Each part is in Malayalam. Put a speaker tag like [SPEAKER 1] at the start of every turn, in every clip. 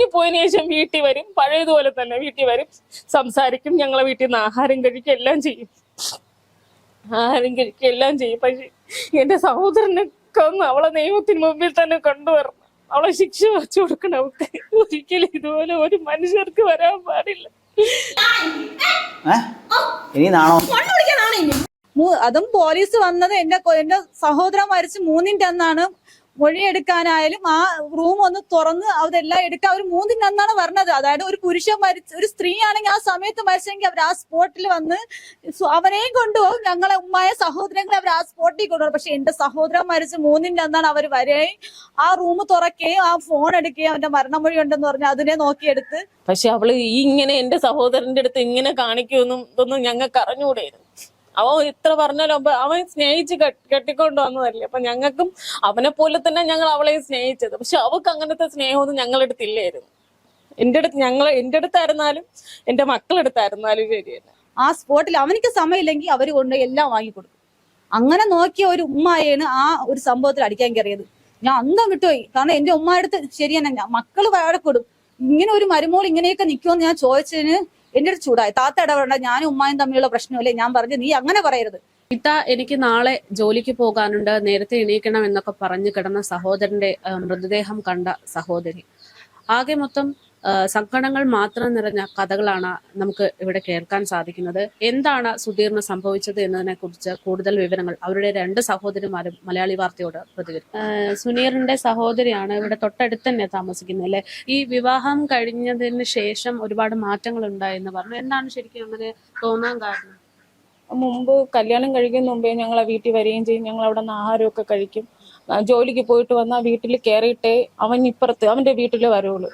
[SPEAKER 1] പിണങ്ങിപ്പോയതിനു ശേഷം വീട്ടിൽ വരും. പഴയതുപോലെ തന്നെ വീട്ടിൽ വരും. സംസാരിക്കും. ഞങ്ങളെ വീട്ടിൽ നിന്ന് ആഹാരം കഴിക്കും. എല്ലാം ചെയ്യും. ആഹാരം കഴിക്കും. എല്ലാം ചെയ്യും. പക്ഷെ എന്റെ സഹോദരനെ കൊന്ന് അവളെ നിയമത്തിന് മുമ്പിൽ തന്നെ കൊണ്ടുവരണം. അവളെ ശിക്ഷ വെച്ചു കൊടുക്കണം. അവൾക്ക് ഒരിക്കലും ഇതുപോലെ ഒരു മനുഷ്യർക്ക് വരാൻ പാടില്ല.
[SPEAKER 2] അതും പോലീസ് വന്നത് എന്റെ എന്റെ സഹോദരൻ മരിച്ച് മൂന്നിന്റെ അന്നാണ് മൊഴിയെടുക്കാനായാലും ആ റൂം ഒന്ന് തുറന്ന് അതെല്ലാം എടുക്കാൻ ഒരു മൂന്നിന്റെ അന്നാണ് പറഞ്ഞത് അതായത് ഒരു പുരുഷൻ മരിച്ച ഒരു സ്ത്രീ ആണെങ്കിൽ ആ സമയത്ത് മരിച്ചെങ്കിൽ അവർ ആ സ്പോട്ടിൽ വന്ന് അവനെയും കൊണ്ടുപോകും. ഞങ്ങളെ ഉമ്മായ സഹോദരങ്ങളെ അവർ ആ സ്പോട്ടിൽ കൊണ്ടുപോകും. പക്ഷെ എന്റെ സഹോദരൻ മരിച്ച് മൂന്നിന്റെ അന്നാണ് അവർ വരെയും ആ റൂം തുറക്കുകയും ആ ഫോൺ എടുക്കുകയും അവന്റെ മരണമൊഴി ഉണ്ടെന്ന് പറഞ്ഞ് അതിനെ നോക്കിയെടുത്ത്
[SPEAKER 1] പക്ഷെ അവൾ ഈ ഇങ്ങനെ എന്റെ സഹോദരന്റെ അടുത്ത് ഇങ്ങനെ കാണിക്കുമെന്നും ഇതൊന്നും ഞങ്ങൾക്ക് അറിഞ്ഞുകൂടായിരുന്നു അവൻ ഇത്ര പറഞ്ഞാലും അവൻ സ്നേഹിച്ച് കെട്ടി- കെട്ടിക്കൊണ്ട് വന്നതല്ലേ. അപ്പൊ ഞങ്ങൾക്കും അവനെ പോലെ തന്നെ ഞങ്ങൾ അവളെ സ്നേഹിച്ചത്. പക്ഷെ അവക്ക് അങ്ങനത്തെ സ്നേഹമൊന്നും ഞങ്ങളെടുത്ത് ഇല്ലായിരുന്നു. എന്റെ അടുത്ത് ഞങ്ങൾ എന്റെ അടുത്തായിരുന്നാലും എന്റെ മക്കളെടുത്തായിരുന്നാലും ശരി തന്നെ.
[SPEAKER 2] ആ സ്പോട്ടിൽ അവനിക്ക് സമയമില്ലെങ്കിൽ അവർ കൊണ്ട് എല്ലാം വാങ്ങിക്കൊടുക്കും അങ്ങനെ നോക്കിയ ഒരു ഉമ്മായാണ് ആ ഒരു സംഭവത്തിൽ അടിക്കാൻ കയറിയത്. ഞാൻ അന്തം വിട്ടുപോയി. കാരണം എന്റെ ഉമ്മാടുത്ത് ശരി തന്നെ വാഴക്കൊടും. ഇങ്ങനെ ഒരു മരുമോൾ ഇങ്ങനെയൊക്കെ നിൽക്കുമെന്ന് ഞാൻ ചോദിച്ചതിന് എന്റെ ഒരു ചൂടായി. താത്ത ഇടപെടേണ്ട ഞാനും ഉമ്മായും തമ്മിലുള്ള പ്രശ്നമല്ലേ? ഞാൻ പറഞ്ഞു നീ അങ്ങനെ പറയരുത്.
[SPEAKER 3] ഇത്ത എനിക്ക് നാളെ ജോലിക്ക് പോകാനുണ്ട്. നേരത്തെ എണീക്കണം എന്നൊക്കെ പറഞ്ഞു കിടന്ന സഹോദരന്റെ മൃതദേഹം കണ്ട സഹോദരി. ആകെ മൊത്തം സങ്കടങ്ങൾ മാത്രം നിറഞ്ഞ കഥകളാണ് നമുക്ക് ഇവിടെ കേൾക്കാൻ സാധിക്കുന്നത്. എന്താണ് സുധീറിന് സംഭവിച്ചത് എന്നതിനെ കുറിച്ച് കൂടുതൽ വിവരങ്ങൾ അവരുടെ രണ്ട് സഹോദരിമാരും മലയാളി വാർത്തയോട് പ്രതികരിക്കും. സുനീറിന്റെ സഹോദരിയാണ് ഇവിടെ തൊട്ടടുത്ത് തന്നെ താമസിക്കുന്നത് അല്ലെ? ഈ വിവാഹം കഴിഞ്ഞതിന് ശേഷം ഒരുപാട് മാറ്റങ്ങൾ ഉണ്ടായെന്ന് പറഞ്ഞു. എന്താണ് ശരിക്കും അങ്ങനെ തോന്നാൻ കാരണം?
[SPEAKER 1] മുമ്പ് കല്യാണം കഴിക്കുന്ന മുമ്പേ ഞങ്ങളെ വീട്ടിൽ വരികയും ചെയ്യും. ഞങ്ങൾ അവിടെ നിന്ന് ആഹാരമൊക്കെ കഴിക്കും. ജോലിക്ക് പോയിട്ട് വന്നാൽ വീട്ടിൽ കയറിയിട്ടേ അവൻ ഇപ്പുറത്ത് അവന്റെ വീട്ടിൽ വരുള്ളൂ.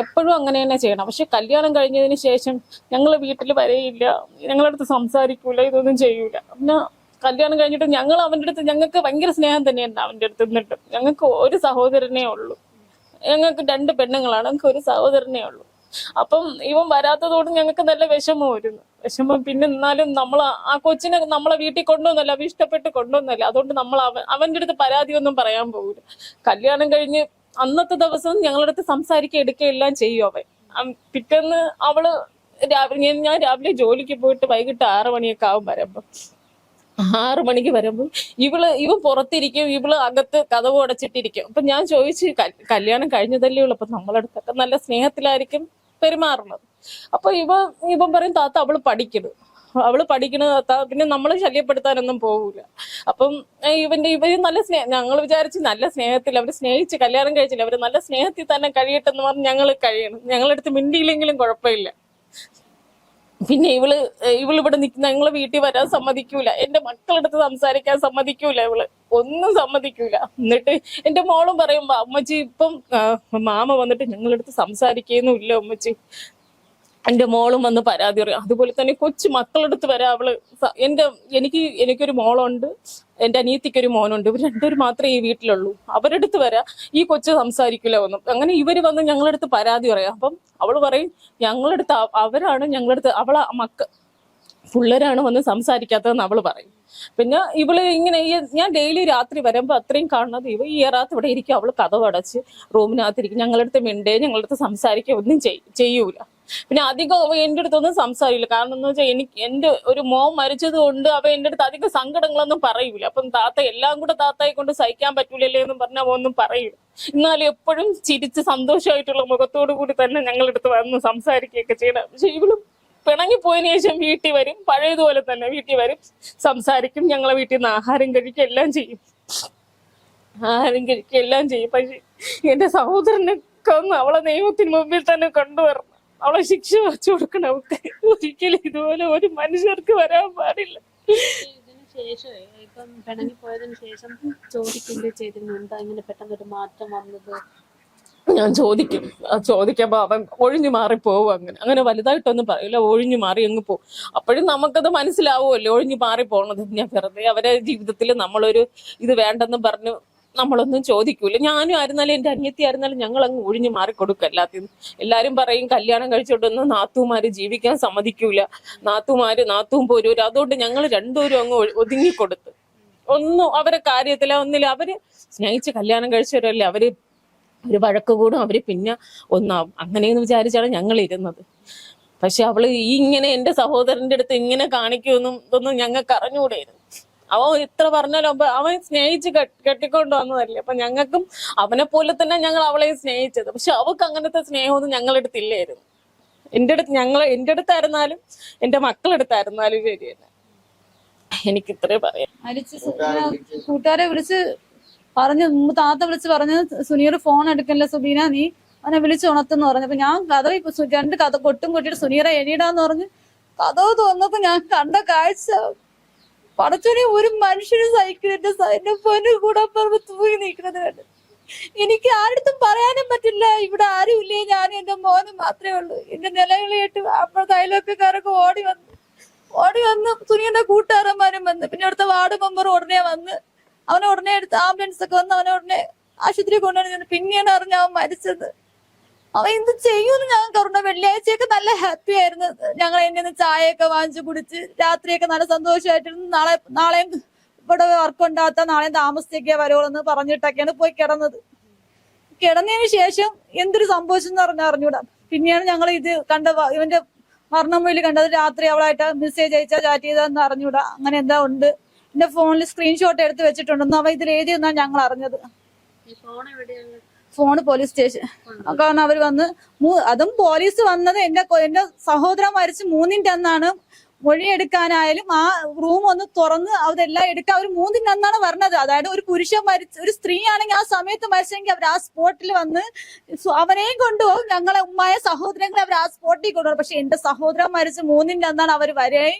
[SPEAKER 1] എപ്പോഴും അങ്ങനെ തന്നെ ചെയ്യണം. പക്ഷെ കല്യാണം കഴിഞ്ഞതിന് ശേഷം ഞങ്ങൾ വീട്ടിൽ വരെയില്ല ഞങ്ങളടുത്ത് സംസാരിക്കൂല ഇതൊന്നും ചെയ്യൂല. പിന്നെ കല്യാണം കഴിഞ്ഞിട്ട് ഞങ്ങൾ അവന്റെ അടുത്ത് ഞങ്ങൾക്ക് ഭയങ്കര സ്നേഹം തന്നെയുണ്ട് അവന്റെ അടുത്ത് നിന്നിട്ട്. ഞങ്ങൾക്ക് ഒരു സഹോദരനേ ഉള്ളൂ. ഞങ്ങൾക്ക് രണ്ട് പെണ്ണുങ്ങളാണ് ഞങ്ങൾക്ക് ഒരു സഹോദരനേ ഉള്ളൂ. അപ്പം ഇവൻ വരാത്തതോട് ഞങ്ങൾക്ക് നല്ല വിഷമം വരുന്നു വിഷമം പിന്നെ എന്നാലും നമ്മൾ ആ കൊച്ചിനെ നമ്മളെ വീട്ടിൽ കൊണ്ടുവന്നല്ല അവ ഇഷ്ടപ്പെട്ട് കൊണ്ടുവന്നല്ല. അതുകൊണ്ട് നമ്മൾ അവൻ അവന്റെ അടുത്ത് പരാതി ഒന്നും പറയാൻ പോകില്ല കല്യാണം കഴിഞ്ഞ് അന്നത്തെ ദിവസം ഞങ്ങളുടെ അടുത്ത് സംസാരിക്കുക എടുക്കുക എല്ലാം ചെയ്യും അവൻ. പിറ്റേന്ന് അവൾ രാവിലെ ഞാൻ- രാവിലെ ജോലിക്ക് പോയിട്ട് വൈകിട്ട് ആറ് മണിയൊക്കെ ആവും വരുമ്പോ. ആറു മണിക്ക് വരുമ്പോൾ ഇവൾ ഇവ പുറത്തിരിക്കും ഇവൾ അകത്ത് കഥവ് അടച്ചിട്ടിരിക്കും അപ്പൊ ഞാൻ ചോദിച്ചു കല്യാണം കഴിഞ്ഞതല്ലേ ഉള്ളു അപ്പൊ നമ്മളടുത്തൊക്കെ നല്ല സ്നേഹത്തിലായിരിക്കും പെരുമാറുന്നത്. അപ്പൊ ഇവ ഇവൻ പറയും താത്ത അവൾ പഠിക്കണ് അവൾ പഠിക്കണ പിന്നെ നമ്മൾ ശല്യപ്പെടുത്താനൊന്നും പോകൂല അപ്പം ഇവന്റെ ഇവർ നല്ല സ്നേഹം ഞങ്ങൾ വിചാരിച്ച് നല്ല സ്നേഹത്തിൽ അവർ സ്നേഹിച്ച് കല്യാണം കഴിച്ചില്ല. അവർ നല്ല സ്നേഹത്തിൽ തന്നെ കഴിയട്ടെ എന്ന് പറഞ്ഞ് ഞങ്ങൾ കഴിയണം. ഞങ്ങളെടുത്ത് മിണ്ടിയില്ലെങ്കിലും കുഴപ്പമില്ല. പിന്നെ ഇവൾ ഇവൾ ഇവിടെ നിൽക്കുന്ന ഞങ്ങളെ വീട്ടിൽ വരാൻ സമ്മതിക്കൂല. എന്റെ മക്കളെടുത്ത് സംസാരിക്കാൻ സമ്മതിക്കൂല ഇവൾ. ഒന്നും സമ്മതിക്കൂല. എന്നിട്ട് എന്റെ മോളും പറയുമ്പോ അമ്മച്ചി ഇപ്പം മാമ വന്നിട്ട് ഞങ്ങളെടുത്ത് സംസാരിക്കുന്നു ഇല്ല അമ്മച്ചി. എന്റെ മോളും വന്ന് പരാതി പറയും. അതുപോലെ തന്നെ കൊച്ചു മക്കളെടുത്ത് വരെ അവൾ എന്റെ എനിക്ക് എനിക്കൊരു മോളുണ്ട് എന്റെ അനിയത്തിക്ക് ഒരു മോനുണ്ട്. ഇവർ രണ്ടുപേരും മാത്രമേ ഈ വീട്ടിലുള്ളൂ. അവരെടുത്ത് വരാ ഈ കൊച്ചു സംസാരിക്കില്ല ഒന്നും. അങ്ങനെ ഇവർ വന്ന് ഞങ്ങളെടുത്ത് പരാതി പറയാം. അപ്പം അവൾ പറയും ഞങ്ങളെടുത്ത് അവ- അവരാണ് ഞങ്ങളെടുത്ത് അവളെ മക്ക പിള്ളേരാണ് വന്ന് സംസാരിക്കാത്തതെന്ന് അവൾ പറയും. പിന്നെ ഇവൾ ഇങ്ങനെ ഞാൻ ഡെയിലി രാത്രി വരുമ്പോ അത്രയും കാണുന്നത് ഇവ ഈ ഏറാത്ത് ഇവിടെ ഇരിക്കും. അവൾ കഥ അടച്ച് റൂമിനകത്തിരിക്കും. ഞങ്ങളടുത്ത് മിണ്ടേ ഞങ്ങളടുത്ത് സംസാരിക്കുക ഒന്നും ചെയ്യൂല. പിന്നെ അധികം എന്റെ അടുത്തൊന്നും സംസാരിക്കില്ല കാരണം എന്ന് വെച്ചാൽ എനിക്ക് എന്റെ ഒരു മോൻ മരിച്ചത് കൊണ്ട് അവ എന്റെ അടുത്ത് അധികം സങ്കടങ്ങളൊന്നും പറയൂല. അപ്പം താത്ത എല്ലാം കൂടെ താത്തയെ കൊണ്ട് സഹിക്കാൻ പറ്റൂലല്ലേ എന്നും പറഞ്ഞ ഒന്നും പറയൂല. എന്നാലും എപ്പോഴും ചിരിച്ച് സന്തോഷമായിട്ടുള്ള മുഖത്തോടു കൂടി തന്നെ ഞങ്ങളെടുത്ത് വന്ന് സംസാരിക്കുകയൊക്കെ ചെയ്യണം. പക്ഷെ ഇവളും പിണങ്ങിപ്പോയതിന് ശേഷം വീട്ടിൽ വരും. പഴയതുപോലെ തന്നെ വീട്ടിൽ വരും. സംസാരിക്കും. ഞങ്ങളെ വീട്ടിൽ നിന്ന് ആഹാരം കഴിക്കുക എല്ലാം ചെയ്യും. ആഹാരം കഴിക്കുക എല്ലാം ചെയ്യും. പക്ഷെ എന്റെ സഹോദരനെ കൊന്ന് അവളെ നിയമത്തിന് മുമ്പിൽ തന്നെ കൊണ്ടുവരണം. അവളെ ശിക്ഷ വെച്ചു കൊടുക്കണം. അവൾക്ക് ഒരിക്കലും ഇതുപോലെ ഒരു മനുഷ്യർക്ക് വരാൻ പാടില്ല.
[SPEAKER 3] ശേഷം ഇപ്പം പിണങ്ങി പോയതിനു ശേഷം ചോദിക്കുകയും ചെയ്തിരുന്നു? എന്താ ഇങ്ങനെ പെട്ടെന്നൊരു മാറ്റം വന്നത്?
[SPEAKER 1] ഞാൻ ചോദിക്കും. ആ ചോദിക്കുമ്പോ അവൻ ഒഴിഞ്ഞു മാറി പോവും അങ്ങനെ. അങ്ങനെ വലുതായിട്ടൊന്നും പറയില്ല. ഒഴിഞ്ഞു മാറി അങ്ങ് പോവും. അപ്പോഴും നമുക്കത് മനസ്സിലാവുമല്ലോ. ഒഴിഞ്ഞു മാറി പോണത്. ഞാൻ വെറുതെ അവരെ ജീവിതത്തിൽ നമ്മളൊരു ഇത് വേണ്ടെന്ന് പറഞ്ഞു നമ്മളൊന്നും ചോദിക്കൂല. ഞാനും ആയിരുന്നാലും എന്റെ അനിയത്തി ആയിരുന്നാലും ഞങ്ങൾ അങ്ങ് ഒഴിഞ്ഞു മാറി കൊടുക്കും എല്ലാത്തിനും. എല്ലാരും പറയും കല്യാണം കഴിച്ചോട്ടൊന്നും നാത്തുമാര് ജീവിക്കാൻ സമ്മതിക്കൂല. നാത്തുമാര് നാത്തും പോരൂര്. അതുകൊണ്ട് ഞങ്ങൾ രണ്ടുപേരും അങ്ങ് ഒതുങ്ങിക്കൊടുത്തു. ഒന്നും അവരെ കാര്യത്തില ഒന്നില്ല അവർ സ്നേഹിച്ച് കല്യാണം കഴിച്ചവരല്ലേ അവർ ഒരു വഴക്ക് കൂടും അവർ പിന്നെ ഒന്നാവും അങ്ങനെയെന്ന് വിചാരിച്ചാണ് ഞങ്ങൾ ഇരുന്നത് പക്ഷെ അവൾ ഈ ഇങ്ങനെ എന്റെ സഹോദരന്റെ അടുത്ത് ഇങ്ങനെ കാണിക്കുമെന്നും ഇതൊന്നും ഞങ്ങൾക്ക് അറിഞ്ഞുകൂടായിരുന്നു അവൻ ഇത്ര പറഞ്ഞാലും അപ്പൊ അവൻ സ്നേഹിച്ച് കെട്ടി- കെട്ടിക്കൊണ്ട് വന്നതല്ലേ? അപ്പൊ ഞങ്ങൾക്കും അവനെ പോലെ തന്നെ ഞങ്ങൾ അവളെ സ്നേഹിച്ചത്. പക്ഷെ അവക്ക് അങ്ങനത്തെ സ്നേഹമൊന്നും ഞങ്ങളുടെ അടുത്തില്ലായിരുന്നു എന്റെ അടുത്ത് ഞങ്ങൾ എന്റെ അടുത്തായിരുന്നാലും എന്റെ മക്കളെടുത്തായിരുന്നാലും ശരി തന്നെ എനിക്ക് ഇത്രേ പറയാം
[SPEAKER 2] കൂട്ടുകാരെ വിളിച്ച് പറഞ്ഞു മുമ്പ് താത്ത വിളിച്ച് പറഞ്ഞു സുനീർ ഫോൺ എടുക്കല്ല സുബീന നീ അവനെ വിളിച്ച് ഉണർത്തെന്ന് പറഞ്ഞു. അപ്പൊ ഞാൻ കഥ രണ്ട് കഥ കൊട്ടും കൊട്ടിട്ട് സുനീറെ എണീടാന്ന് പറഞ്ഞു കഥ തോന്നപ്പോ ഞാൻ കണ്ട കാഴ്ച പടച്ചോനെ ഒരു മനുഷ്യന് സൈക്കിളിന്റെ എന്റെ പൊന്നു കൂടെ പറമ്പ് തൂങ്ങി നിൽക്കുന്നത് കണ്ട്. എനിക്ക് ആരുടെ പറയാനും പറ്റില്ല. ഇവിടെ ആരും ഇല്ലേ? ഞാനും എന്റെ മോനും മാത്രമേ ഉള്ളൂ. എന്റെ നിലകളിട്ട് അപ്പോഴത്തെ അയലൊക്കെക്കാരൊക്കെ ഓടി വന്നു ഓടി വന്ന് സുനിയുടെ കൂട്ടുകാരന്മാരും വന്ന്. പിന്നെ അടുത്ത വാർഡ് മെമ്പർ ഉടനെ വന്ന് അവനെ ഉടനെ എടുത്ത് ആംബുലൻസ് ഒക്കെ വന്ന് അവനെ ഉടനെ ആശുപത്രി കൊണ്ടുവന്നു പിന്നെയാണ് അറിഞ്ഞ അവൻ മരിച്ചത്. അവൻ എന്ത് ചെയ്യുമെന്ന് ഞങ്ങൾക്ക് അറിയണ്ട വെള്ളിയാഴ്ചയൊക്കെ നല്ല ഹാപ്പി ആയിരുന്നു. ഞങ്ങൾ എന്നെ ഒന്ന് ചായയൊക്കെ വാങ്ങിച്ചു കുടിച്ച് രാത്രിയൊക്കെ നല്ല സന്തോഷമായിട്ടിരുന്നു. നാളെ നാളെയും ഇവിടെ വർക്ക് ഉണ്ടാത്ത നാളെയും താമസിച്ചൊക്കെ വരുള്ളൂ പറഞ്ഞിട്ടൊക്കെയാണ് പോയി കിടന്നത്. കിടന്നതിന് ശേഷം എന്തൊരു സംഭവിച്ചെന്ന് പറഞ്ഞ അറിഞ്ഞൂടാ. പിന്നെയാണ് ഞങ്ങൾ ഇത് കണ്ട ഇവന്റെ മരണം മുന്നിൽ കണ്ടത് രാത്രി അവളായിട്ട് മെസ്സേജ് അയച്ചാ ചാറ്റ് ചെയ്താന്ന് അറിഞ്ഞൂടാ. അങ്ങനെ എന്താ ഉണ്ട്? എന്റെ ഫോണിൽ സ്ക്രീൻഷോട്ട് എടുത്ത് വെച്ചിട്ടുണ്ടെന്ന് അവ ഇതിൽ എഴുതിയെന്നാണ് ഞങ്ങൾ അറിഞ്ഞത്.
[SPEAKER 3] ഫോൺ
[SPEAKER 2] പോലീസ് സ്റ്റേഷൻ കാരണം അവർ വന്ന് അതും പോലീസ് വന്നത് എന്റെ എന്റെ സഹോദരൻ മരിച്ച് മൂന്നിന്റെ അന്നാണ്. മൊഴിയെടുക്കാനായാലും ആ റൂം ഒന്ന് തുറന്ന് അതെല്ലാം എടുക്കാൻ അവർ മൂന്നിന്റെ അന്നാണ് പറഞ്ഞത് അതായത് ഒരു പുരുഷൻ മരിച്ച ഒരു സ്ത്രീ ആണെങ്കിൽ ആ സമയത്ത് മരിച്ചെങ്കിൽ അവർ ആ സ്പോട്ടിൽ വന്ന് അവനെയും കൊണ്ടുപോകും. ഞങ്ങളെ ഉമ്മായ സഹോദരങ്ങളെ അവർ ആ സ്പോട്ടിൽ കൊണ്ടുപോകും. പക്ഷെ എന്റെ സഹോദരൻ മരിച്ച് മൂന്നിന്റെ അന്നാണ് അവർ വരെയും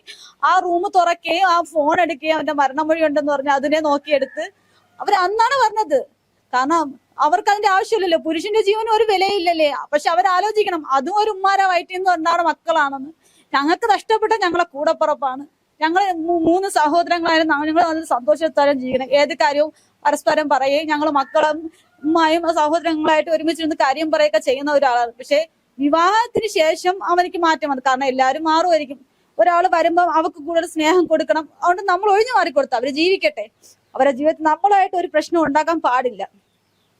[SPEAKER 2] ആ റൂം തുറക്കുകയും ആ ഫോൺ എടുക്കുകയും അവന്റെ മരണമൊഴി ഉണ്ടെന്ന് പറഞ്ഞ് അതിനെ നോക്കിയെടുത്ത് അവർ അന്നാണ് പറഞ്ഞത് കാരണം അവർക്ക് അതിന്റെ ആവശ്യമില്ലല്ലോ. പുരുഷന്റെ ജീവന് ഒരു വിലയില്ലല്ലേ. പക്ഷെ അവർ ആലോചിക്കണം അതും ഒരു ഉമ്മാര വയറ്റിൽ നിന്ന് മക്കളാണെന്ന്. ഞങ്ങൾക്ക് നഷ്ടപ്പെട്ട ഞങ്ങളെ കൂടപ്പുറപ്പാണ്. ഞങ്ങൾ മൂന്ന് സഹോദരങ്ങളായിരുന്നു. ഞങ്ങൾ നല്ല സന്തോഷത്തോടെ ജീവിക്കണം. ഏത് കാര്യവും പരസ്പരം പറയുകയും ഞങ്ങൾ മക്കളും ഉമ്മായും സഹോദരങ്ങളായിട്ട് ഒരുമിച്ചിരുന്ന് കാര്യം പറയുകയൊക്കെ ചെയ്യുന്ന ഒരാളാണ്. പക്ഷെ വിവാഹത്തിന് ശേഷം അവനിക്ക് മാറ്റം വന്നു. കാരണം എല്ലാവരും മാറുമായിരിക്കും. ഒരാൾ വരുമ്പോൾ അവർക്ക് കൂടുതൽ സ്നേഹം കൊടുക്കണം. അതുകൊണ്ട് നമ്മൾ ഒഴിഞ്ഞു മാറിക്കൊടുത്തു. അവർ ജീവിക്കട്ടെ. അവരുടെ ജീവിതത്തിൽ നമ്മളായിട്ട് ഒരു പ്രശ്നം ഉണ്ടാക്കാൻ പാടില്ല.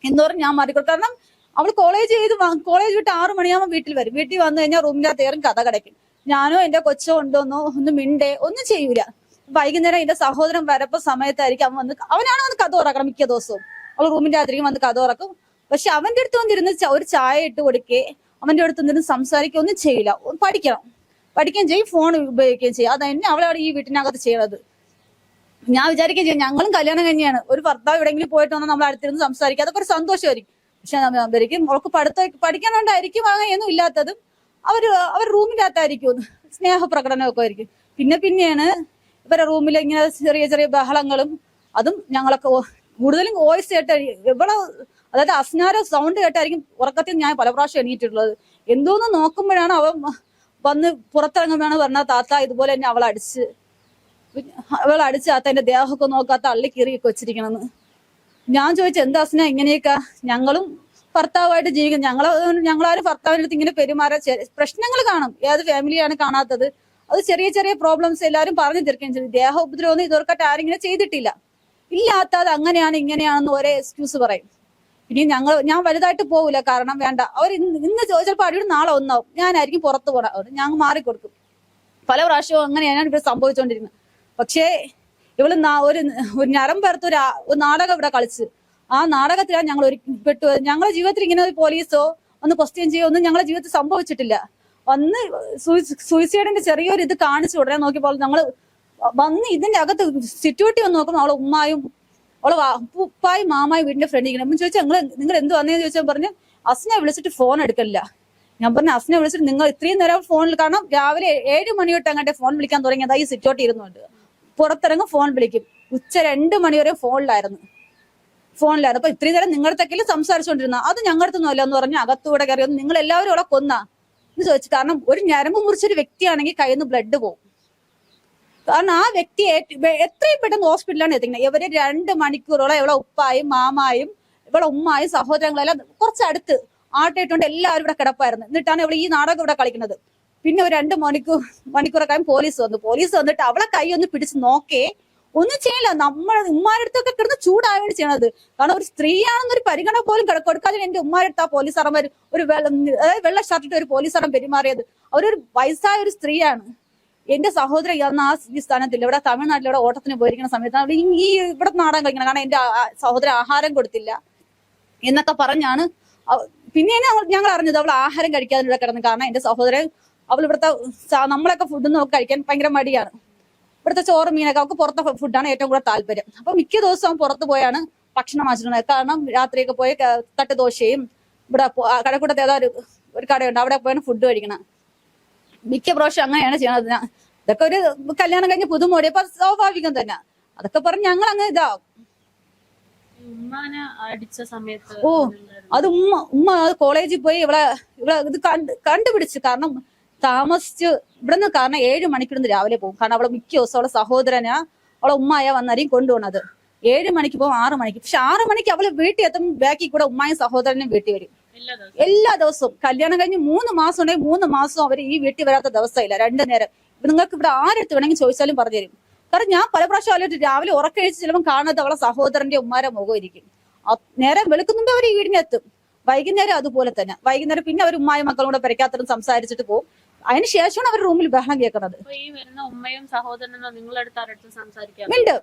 [SPEAKER 2] എന്ന് പറഞ്ഞ് ഞാൻ മാറിക്കൊടുക്കും കാരണം അവൾ കോളേജ് ചെയ്ത് കോളേജ് വിട്ട് ആറു മണിയാകുമ്പോൾ വീട്ടിൽ വരും. വീട്ടിൽ വന്നു കഴിഞ്ഞാൽ റൂമിനകത്ത് കയറും കഥ കിടക്കും ഞാനോ എന്റെ കൊച്ചോ ഉണ്ടോന്നോ ഒന്നും മിണ്ടേ ഒന്നും ചെയ്യൂല. വൈകുന്നേരം എന്റെ സഹോദരൻ വരപ്പോ സമയത്തായിരിക്കും അവൻ വന്ന് അവനാണ് വന്ന് കഥ തുറക്കണം മിക്ക ദിവസവും? അവൾ റൂമിന്റെ അതിരിക്കും വന്ന് കഥ ഉറക്കും പക്ഷെ അവന്റെ അടുത്ത് വന്നിരുന്ന് ഒരു ചായ ഇട്ട് കൊടുക്കേ അവന്റെ അടുത്ത് നിന്ന് സംസാരിക്കുക ഒന്നും ചെയ്യില്ല പഠിക്കണം. പഠിക്കുകയും ചെയ്യും ഫോൺ ഉപയോഗിക്കുകയും ചെയ്യും. അത് തന്നെ അവളവിടെ ഈ വീട്ടിനകത്ത് ചെയ്യണത്. ഞാൻ വിചാരിക്കുകയും ചെയ്യും ഞങ്ങളും കല്യാണം കഴിഞ്ഞാണ്. ഒരു ഭർത്താവ് എവിടെയെങ്കിലും പോയിട്ട് വന്നാൽ നമ്മൾ അടുത്തിരുന്ന് സംസാരിക്കുക അതൊക്കെ ഒരു സന്തോഷമായിരിക്കും. പക്ഷെ അവർക്ക് അവൾക്ക് പഠിത്തം പഠിക്കാനുണ്ടായിരിക്കും അങ്ങനെയൊന്നും ഇല്ലാത്തതും അവർ അവർ റൂമിനകത്തായിരിക്കും. സ്നേഹപ്രകടനമൊക്കെ ആയിരിക്കും. പിന്നെ പിന്നെയാണ് ഇവരെ റൂമിൽ ഇങ്ങനെ ചെറിയ ചെറിയ ബഹളങ്ങളും അതും ഞങ്ങളൊക്കെ കൂടുതലും വോയിസ് കേട്ട് ഇവിടെ അതായത് അസ്നാര സൗണ്ട് കേട്ടായിരിക്കും ഉറക്കത്തിൽ ഞാൻ പല പ്രാവശ്യം എണീറ്റിട്ടുള്ളത്. എന്തോന്ന് നോക്കുമ്പോഴാണ് അവൻ വന്ന് പുറത്തിറങ്ങുമ്പോഴാണ് പറഞ്ഞ താത്ത ഇതുപോലെ തന്നെ അവൾ അടിച്ച് അവൾ അടിച്ചാത്ത എന്റെ ദേഹമൊക്കെ നോക്കാത്ത അള്ളി കീറിയൊക്കെ വെച്ചിരിക്കണമെന്ന്. ഞാൻ ചോദിച്ചു എന്താ അസ്ന ഇങ്ങനെയൊക്കെ? ഞങ്ങളും ഭർത്താവായിട്ട് ജീവിക്കും ഞങ്ങളെ ഞങ്ങളാരും ഭർത്താവിന്റെ അടുത്ത് ഇങ്ങനെ പെരുമാറാൻ പ്രശ്നങ്ങൾ കാണും. ഏത് ഫാമിലിയാണ് കാണാത്തത്? അത് ചെറിയ ചെറിയ പ്രോബ്ലംസ് എല്ലാവരും പറഞ്ഞു തീർക്കുകയും ചെയ്തു. ദേഹ ഉപദ്രവം ഇതുവർക്കായിട്ട് ആരും ഇങ്ങനെ ചെയ്തിട്ടില്ല. ഇല്ലാത്തത് അങ്ങനെയാണ് ഇങ്ങനെയാണെന്ന് ഒരേ എക്സ്ക്യൂസ് പറയും. ഇനി ഞങ്ങൾ ഞാൻ വലുതായിട്ട് പോകില്ല കാരണം വേണ്ട. അവർ ഇന്ന് ഇന്ന് ചോദിച്ചപ്പോൾ അടിയുടെ നാളെ ഒന്നാവും. ഞാനായിരിക്കും പുറത്ത് പോകണം അവർ ഞങ്ങൾ മാറിക്കൊടുക്കും. പല പ്രാവശ്യവും അങ്ങനെയാണ് ഇവിടെ സംഭവിച്ചുകൊണ്ടിരുന്നത് പക്ഷേ ഇവൾ ഒരു ഒരു ഞരം പേർത്ത് ഒരു നാടകം ഇവിടെ കളിച്ച്. ആ നാടകത്തിലാണ് ഞങ്ങൾ ഒരു പെട്ടു ഞങ്ങളുടെ ജീവിതത്തിൽ ഇങ്ങനെ ഒരു പോലീസോ ഒന്ന് ക്വസ്റ്റ്യൻ ചെയ്യോ ഒന്നും ഞങ്ങളുടെ ജീവിതത്തിൽ സംഭവിച്ചിട്ടില്ല. വന്ന് സൂയിസൈഡിന്റെ ചെറിയൊരു ഇത് കാണിച്ചു ഉടനെ നോക്കിയപ്പോൾ ഞങ്ങൾ വന്ന് ഇതിന്റെ അകത്ത് സിറ്റുവേറ്റി വന്ന് നോക്കുമ്പോൾ അവളെ ഉമ്മായും അവളെ ഉപ്പായും മാമായും വീടിന്റെ ഫ്രണ്ട് ഇങ്ങനെ. അപ്പം ചോദിച്ചാൽ നിങ്ങൾ നിങ്ങൾ എന്ത് വന്നേന്ന് ചോദിച്ചാൽ പറഞ്ഞു അസ്നെ വിളിച്ചിട്ട് ഫോൺ എടുക്കലില്ല. ഞാൻ പറഞ്ഞു അസ്നെ വിളിച്ചിട്ട് നിങ്ങൾ ഇത്രയും നേരം ഫോണിൽ കാരണം രാവിലെ ഏഴ് മണി തൊട്ട് അങ്ങോട്ട് ഫോൺ വിളിക്കാൻ തുടങ്ങിയതായി സിറ്റോട്ടി ഇരുന്നുണ്ട് പുറത്തിറങ്ങും ഫോൺ വിളിക്കും. ഉച്ച രണ്ട് മണി വരെ ഫോണിലായിരുന്നു ഫോണിലായിരുന്നു അപ്പൊ ഇത്രയും നേരം നിങ്ങളുടെ തെക്കിൽ സംസാരിച്ചുകൊണ്ടിരുന്ന അത് ഞങ്ങളുടെ അല്ല എന്ന് പറഞ്ഞ് അകത്തൂടെ ഒന്ന് നിങ്ങൾ എല്ലാവരും അവിടെ കൊന്ന. എന്ന് ചോദിച്ചു. കാരണം ഒരു ഞരമ്പ് മുറിച്ചൊരു വ്യക്തിയാണെങ്കിൽ കയ്യിൽ നിന്ന് ബ്ലഡ് പോകും. കാരണം ആ വ്യക്തി എത്രയും പെട്ടെന്ന് ഹോസ്പിറ്റലാണ് എത്തിക്കുന്നത്. ഇവർ രണ്ട് മണിക്കൂറോളം ഇവളെ ഉപ്പായും മാമായും ഇവളെ ഉമ്മായും സഹോദരങ്ങളെല്ലാം കുറച്ചടുത്ത് ആട്ടയിട്ടുകൊണ്ട് എല്ലാവരും ഇവിടെ കിടപ്പായിരുന്നു. എന്നിട്ടാണ് ഇവൾ ഈ നാടകം ഇവിടെ കളിക്കുന്നത്. പിന്നെ ഒരു രണ്ട് മണിക്കൂർ മണിക്കൂറൊക്കെ പോലീസ് വന്നു. പോലീസ് വന്നിട്ട് അവളെ കൈ ഒന്ന് പിടിച്ച് നോക്കേ. ഒന്നും ചെയ്യില്ല. നമ്മളെ ഉമ്മാരടുത്തൊക്കെ കിടന്ന് ചൂടാവേണ്ടി ചെയ്യണത്. കാരണം ഒരു സ്ത്രീയാണെന്നൊരു പരിഗണന പോലും കിട- കൊടുക്കാതെ എന്റെ ഉമ്മാരടുത്ത് ആ പോലീസുകാരന്മാർ ഒരു വെള്ള അതായത് വെള്ള ഷർട്ടിട്ട് ഒരു പോലീസുകാരൻ പെരുമാറിയത്. അവരൊരു വയസ്സായ ഒരു സ്ത്രീയാണ്. എന്റെ സഹോദരൻ അന്ന് ആ ഈ ഇവിടെ തമിഴ്നാട്ടിൽ ഇവിടെ ഓട്ടത്തിന് പോയിരിക്കുന്ന സമയത്ത് ഈ- ഇവിടെ നാടൻ കഴിക്കണം കാരണം എന്റെ സഹോദരൻ ആഹാരം കൊടുത്തില്ല. എന്നൊക്കെ പറഞ്ഞാണ് പിന്നെ ഞങ്ങൾ അറിഞ്ഞത് അവൾ ആഹാരം കഴിക്കാതെ കിടന്നു. കാരണം എന്റെ സഹോദരൻ അവൾ ഇവിടുത്തെ നമ്മളൊക്കെ ഫുഡ് നോക്കി കഴിക്കാൻ ഭയങ്കര മടിയാണ്. ഇവിടുത്തെ ചോറ് മീനൊക്കെ അവൾക്ക് പുറത്തെ ഫുഡാണ് ഏറ്റവും കൂടുതൽ താല്പര്യം. അപ്പൊ മിക്ക ദിവസവും പുറത്ത് പോയാണ് ഭക്ഷണം വാങ്ങിച്ചിരുന്നത് കാരണം രാത്രിയൊക്കെ പോയി തട്ടുദോശയും ഇവിടെ കടക്കൂട്ടത്തെ ഏതോ ഒരു ഒരു കടയുണ്ട്. അവിടെ പോയാണ് ഫുഡ് കഴിക്കണം മിക്ക പ്രാവശ്യം അങ്ങനെയാണ് ചെയ്യണത്. ഇതൊക്കെ ഒരു കല്യാണം കഴിഞ്ഞ് പുതുമോടി അപ്പൊ സ്വാഭാവികം തന്നെ. അതൊക്കെ പറഞ്ഞ് ഞങ്ങൾ അങ്ങ് ഇതാ
[SPEAKER 3] ഉമ്മാനെ അടിച്ച സമയത്ത്
[SPEAKER 2] ഓ അത് ഉമ്മ ഉമ്മ കോളേജിൽ പോയി ഇവിടെ ഇവിടെ ഇത് കണ്ട് കണ്ടുപിടിച്ച്. കാരണം താമസിച്ച് ഇവിടുന്ന് കാരണം ഏഴ് മണിക്കിടുന്ന് രാവിലെ പോകും. കാരണം അവളെ മിക്ക ദിവസം അവളെ സഹോദരനാ അവളെ ഉമ്മായ വന്നാരെയും കൊണ്ടുപോണത്. ഏഴ് മണിക്ക് പോകും ആറ് മണിക്ക്. പക്ഷെ ആറ് മണിക്ക് അവൾ വീട്ടിൽ എത്തും ബാക്കിൽ കൂടെ ഉമ്മായും സഹോദരനും വീട്ടിൽ വരും.
[SPEAKER 3] എല്ലാ ദിവസവും.
[SPEAKER 2] കല്യാണം കഴിഞ്ഞ് മൂന്ന് മാസം ഉണ്ടെങ്കിൽ മൂന്ന് മാസം അവർ ഈ വീട്ടിൽ വരാത്ത ദിവസമില്ല രണ്ടു നേരം. ഇപ്പൊ നിങ്ങൾക്ക് ഇവിടെ ആരെടുത്ത് വേണമെങ്കിൽ ചോദിച്ചാലും പറഞ്ഞു തരും. കാരണം ഞാൻ പല പ്രാവശ്യം ആലോചിച്ച് രാവിലെ ഉറക്കഴിച്ച് ചിലപ്പോൾ കാണാത്ത അവളെ സഹോദരന്റെ ഉമ്മാരെ മുഖമായിരിക്കും നേരം വെളുക്കുന്നുമ്പോ അവർ ഈ വീടിനെത്തും. വൈകുന്നേരം അതുപോലെ തന്നെ. വൈകുന്നേരം പിന്നെ അവർ ഉമ്മായ മക്കളും കൂടെ പെരക്കാത്തരും സംസാരിച്ചിട്ട് പോകും. അതിന് ശേഷമാണ് അവർ റൂമിൽ ബഹളം കേൾക്കുന്നത്.
[SPEAKER 3] ഉമ്മയും സഹോദരനും നിങ്ങളടുത്ത്
[SPEAKER 2] ഉണ്ട്.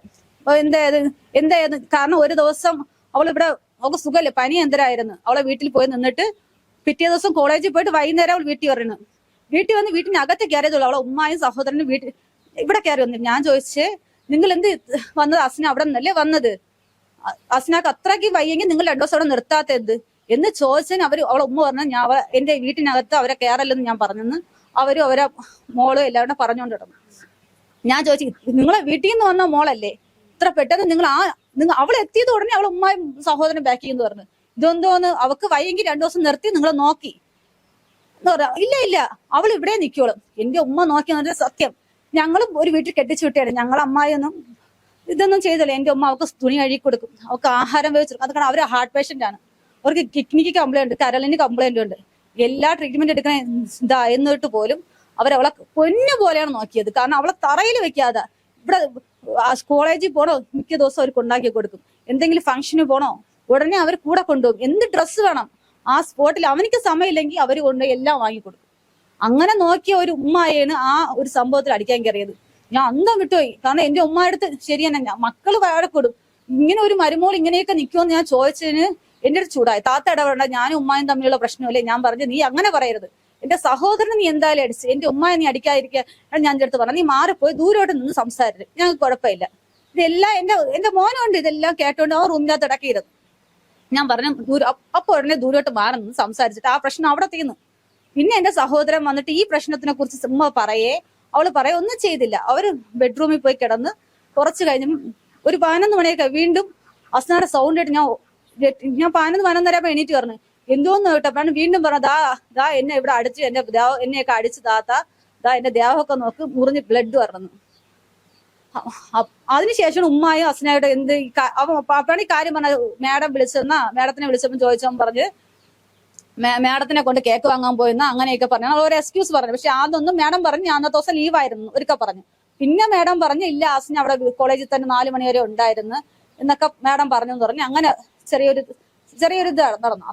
[SPEAKER 2] എന്തായത് എന്തായത് കാരണം ഒരു ദിവസം അവൾ ഇവിടെ അവൾക്ക് സുഖമില്ല. പനി എന്തരായിരുന്നു? അവളെ വീട്ടിൽ പോയി നിന്നിട്ട് പിറ്റേ ദിവസം കോളേജിൽ പോയിട്ട് വൈകുന്നേരം അവൾ വീട്ടിൽ വരണം. വീട്ടിൽ വന്ന് വീട്ടിനകത്ത് കയറിയതുള്ളൂ അവളെ ഉമ്മായും സഹോദരനും വീട്ടിൽ ഇവിടെ കയറി വന്നു ഞാൻ ചോദിച്ച് നിങ്ങൾ എന്ത് വന്നത്? അസ്ന അവിടെ നിന്നല്ലേ വന്നത്? അസ്നക്ക് അത്രയ്ക്ക് വയ്യെങ്കിൽ നിങ്ങൾ രണ്ടു ദിവസം അവിടെ നിർത്താത്ത എന്ത്? എന്ന് ചോദിച്ചതിന് അവർ അവളെ ഉമ്മ പറഞ്ഞു ഞാൻ എന്റെ വീട്ടിനകത്ത് അവരെ കയറല്ലെന്ന് ഞാൻ പറഞ്ഞെന്ന് അവരും അവരെ മോൾ എല്ലാവരും പറഞ്ഞുകൊണ്ട് കിടന്നു ഞാൻ ചോദിച്ചു നിങ്ങളെ വീട്ടിൽ നിന്ന് വന്ന മോളല്ലേ? ഇത്ര പെട്ടെന്ന് നിങ്ങൾ ആ നിങ്ങൾ അവൾ എത്തിയത് ഉടനെ അവൾ ഉമ്മായും സഹോദരൻ ബാക്ക് ചെയ്യുന്നു പറഞ്ഞു. ഇതെന്തോന്ന്? അവക്ക് വയ്യെങ്കിൽ രണ്ടു ദിവസം നിർത്തി നിങ്ങൾ നോക്കി. എന്ന് പറയാ ഇല്ല ഇല്ല അവൾ ഇവിടെ നിൽക്കോളും എന്റെ ഉമ്മ നോക്കി പറഞ്ഞാൽ സത്യം. ഞങ്ങളും ഒരു വീട്ടിൽ കെട്ടിച്ചു വിട്ടിയാണ് ഞങ്ങൾ അമ്മായിയൊന്നും ഇതൊന്നും ചെയ്തില്ല. എന്റെ ഉമ്മ അവൾക്ക് തുണി കഴുകി കൊടുക്കും. അവൾക്ക് ആഹാരം വേവിച്ചു അത് കാരണം അവർ ഹാർട്ട് പേഷ്യന്റ് ആണ്. അവർക്ക് കിഡ്നിക്ക് കംപ്ലൈന്റ് ഉണ്ട് കരളിന് കംപ്ലൈന്റ് ഉണ്ട്. എല്ലാ ട്രീറ്റ്മെന്റ് എടുക്കണ ഇതാ എന്നിട്ട് പോലും അവരവളെ പൊന്നു പോലെയാണ് നോക്കിയത്. കാരണം അവളെ തറയിൽ വെക്കാതെ ഇവിടെ കോളേജിൽ പോണോ? മിക്ക ദിവസം അവർക്ക് ഉണ്ടാക്കി കൊടുക്കും. എന്തെങ്കിലും ഫംഗ്ഷന് പോണോ? ഉടനെ അവർ കൂടെ കൊണ്ടുപോകും. എന്ത് ഡ്രസ്സ് വേണം? ആ സ്പോട്ടിൽ അവനിക്ക് സമയമില്ലെങ്കിൽ അവർ കൊണ്ട് എല്ലാം വാങ്ങിക്കൊടുക്കും അങ്ങനെ നോക്കിയ ഒരു ഉമ്മായാണ് ആ ഒരു സംഭവത്തിൽ അടിക്കാൻ കയറിയത്. ഞാൻ അന്തം വിട്ടുപോയി കാരണം എന്റെ ഉമ്മ അടുത്ത് ശരി തന്നെ ഞാൻ മക്കൾ വഴക്കൊടും ഇങ്ങനെ ഒരു മരുമോൾ ഇങ്ങനെയൊക്കെ നിൽക്കുമെന്ന് ഞാൻ ചോദിച്ചതിന് എന്റെ ഒരു ചൂടായി. താത്ത ഇടപെടേണ്ട ഞാനും ഉമ്മായും തമ്മിലുള്ള പ്രശ്നമല്ലേ? ഞാൻ പറഞ്ഞു നീ അങ്ങനെ പറയരുത്. എന്റെ സഹോദരൻ നീ എന്തായാലും അടിച്ച് എന്റെ ഉമ്മായ നീ അടിക്കാതിരിക്കുക ഞാൻ ചേർത്ത് പറഞ്ഞു. നീ മാറിപ്പോയി ദൂരോട്ട് നിന്ന് സംസാരിച്ചു ഞങ്ങൾക്ക് കുഴപ്പമില്ല. ഇതെല്ലാം എന്റെ എന്റെ മോനുണ്ട് ഇതെല്ലാം കേട്ടോണ്ട് ആ റൂമിനകത്ത് ഇടക്കിയിരുന്നു ഞാൻ പറഞ്ഞു ദൂര അപ്പ- ഉടനെ ദൂരോട്ട് മാറി നിന്ന് സംസാരിച്ചിട്ട് ആ പ്രശ്നം അവിടെ തീർന്നു. പിന്നെ എന്റെ സഹോദരൻ വന്നിട്ട് ഈ പ്രശ്നത്തിനെ കുറിച്ച് സിമ്മ പറയേ. അവൾ പറയുക ഒന്നും ചെയ്തില്ല. അവർ ബെഡ്റൂമിൽ പോയി കിടന്ന് കുറച്ച് കഴിഞ്ഞ് ഒരു പതിനൊന്ന് മണിയൊക്കെ വീണ്ടും അസ്നാടെ സൗണ്ട് ആയിട്ട് ഞാൻ ഞാൻ പതിനൊന്ന് പതിനൊന്നര എണീറ്റ് പറഞ്ഞു എന്തോന്ന് കേട്ടപ്പോഴാണ് വീണ്ടും പറഞ്ഞു ദാ ദാ എന്നെ ഇവിടെ അടിച്ച് എന്റെ എന്നെയൊക്കെ അടിച്ചു താത്ത. ദാ എന്റെ ദേഹമൊക്കെ നോക്ക് മുറിഞ്ഞ് ബ്ലഡ് പറഞ്ഞു അതിനുശേഷം ഉമ്മായും അസ്നയുടെ എന്ത് അപ്പഴാണ് ഈ കാര്യം പറഞ്ഞത്. മാഡം വിളിച്ചെന്നാ മാഡത്തിനെ വിളിച്ചപ്പോൾ ചോദിച്ചവൻ പറഞ്ഞ് മാഡത്തിനെ കൊണ്ട് കേക്ക് വാങ്ങാൻ പോയെന്നാ അങ്ങനെയൊക്കെ പറഞ്ഞു. അവൾ ഒരു എക്സ്ക്യൂസ് പറഞ്ഞു. പക്ഷെ അതൊന്നും മാഡം പറഞ്ഞു ഞാൻ അന്നത്തെ ദിവസം ലീവായിരുന്നു ഒരിക്കൽ പറഞ്ഞു. പിന്നെ മാഡം പറഞ്ഞു ഇല്ല അസ്ന അവിടെ കോളേജിൽ തന്നെ നാല് മണി വരെ ഉണ്ടായിരുന്നു എന്നൊക്കെ മാഡം പറഞ്ഞു എന്ന് പറഞ്ഞു അങ്ങനെ ചെറിയൊരു ചെറിയൊരു ഇതാണ് നടന്നു?